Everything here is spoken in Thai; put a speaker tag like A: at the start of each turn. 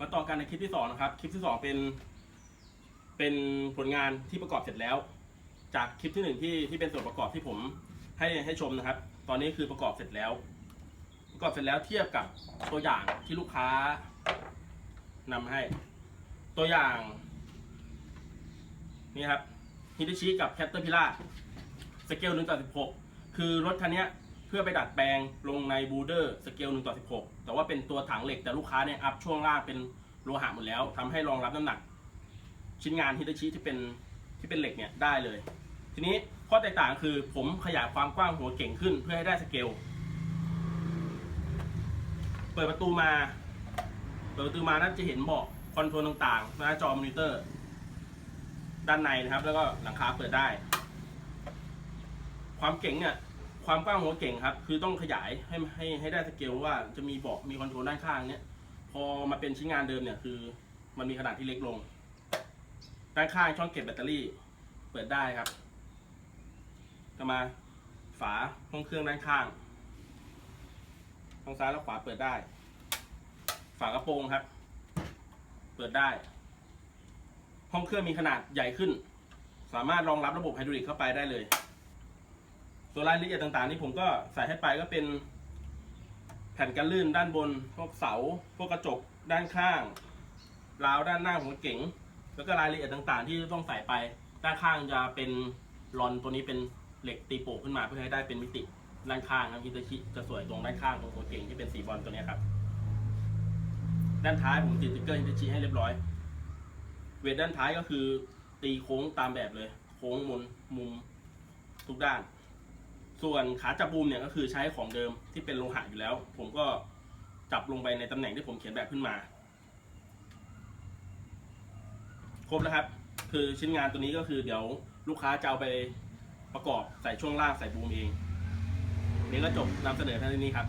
A: มาต่อกันในคลิปที่สองนะครับ คลิปที่สองเป็น เป็นผลงานที่ประกอบเสร็จแล้ว จากคลิปที่หนึ่งที่ที่เป็นส่วนประกอบที่ผมให้ให้ชมนะครับ ตอนนี้คือประกอบเสร็จแล้ว ประกอบเสร็จแล้วเทียบกับตัวอย่างที่ลูกค้านำให้ ตัวอย่าง นี่ครับฮิตาชิกับแคตเตอร์พิล่าสเกล1ต่อ16คือรถคันนี้ เพื่อไปดัดแปลงลงในบูเดอร์สเกล1ต่อ16 แต่ว่าเป็นตัวถังเหล็กแต่ลูกค้าเนี่ยอัพช่วงล่างเป็นโลหะหมดแล้วทำให้รองรับน้ำหนัก ชิ้นงานฮิตาชิที่เป็นที่เป็นเหล็กเนี่ยได้เลย ทีนี้ข้อแตกต่างคือผมขยายความกว้างหัวเก่งขึ้นเพื่อให้ได้สเกล เปิดประตูมา เปิดประตูมาน่าจะเห็นเบาะคอนโทรลต่างๆหน้าจอมอนิเตอร์ ด้านในนะครับ แล้วก็หลังคาเปิดได้ ความเก่งเนี่ย ความกว้างหัวเก่งครับ คือต้องขยายให้ให้ให้ได้สเกลว่าจะมีเบาะมีคอนโทรลด้านข้างเนี่ยพอมาเป็นชิ้นงานเดิมเนี่ยคือ มันมีขนาดที่เล็กลง ด้านข้างช่องเก็บแบตเตอรี่ เปิดได้ครับก็มาฝาห้องเครื่องด้านข้างทางซ้ายและขวาเปิดได้ ฝากระโปรงครับ เปิดได้ ห้องเครื่องมีขนาดใหญ่ขึ้น สามารถรองรับระบบไฮดรอลิกเข้าไปได้เลย ส่วนรายละเอียดต่างๆที่ผมก็ใส่ให้ไปก็เป็น แผ่นกันลื่นด้านบน พวกเสา พวกกระจกด้านข้างราวด้านหน้าของเก๋ง แล้วก็รายละเอียดต่างๆ ที่ต้องใส่ไป ด้านข้างจะเป็นรอนตัวนี้เป็นเหล็กตีโป่งขึ้นมาเพื่อให้ได้เป็นมิติด้านข้างนะฮิตาชิจะสวยตรงด้านข้างของตัวเก่งที่เป็นสีบอลตัวนี้ครับ ด้านท้ายผมติดสติ๊กเกอร์ฮิตาชิให้เรียบร้อย เวทด้านท้ายก็คือตีโค้งตามแบบเลย โค้งมนมุมทุกด้าน ส่วนขาจับบูมเนี่ยก็คือใช้ของเดิมที่เป็นโลหะอยู่แล้ว ผมก็จับลงไปในตำแหน่งที่ผมเขียนแบบขึ้นมา ครบแล้วครับ คือชิ้นงานตัวนี้ก็คือเดี๋ยวลูกค้าจะเอาไปประกอบใส่ช่วงล่างใส่บูมเอง นี่ก็จบนำเสนอเท่านี้ครับ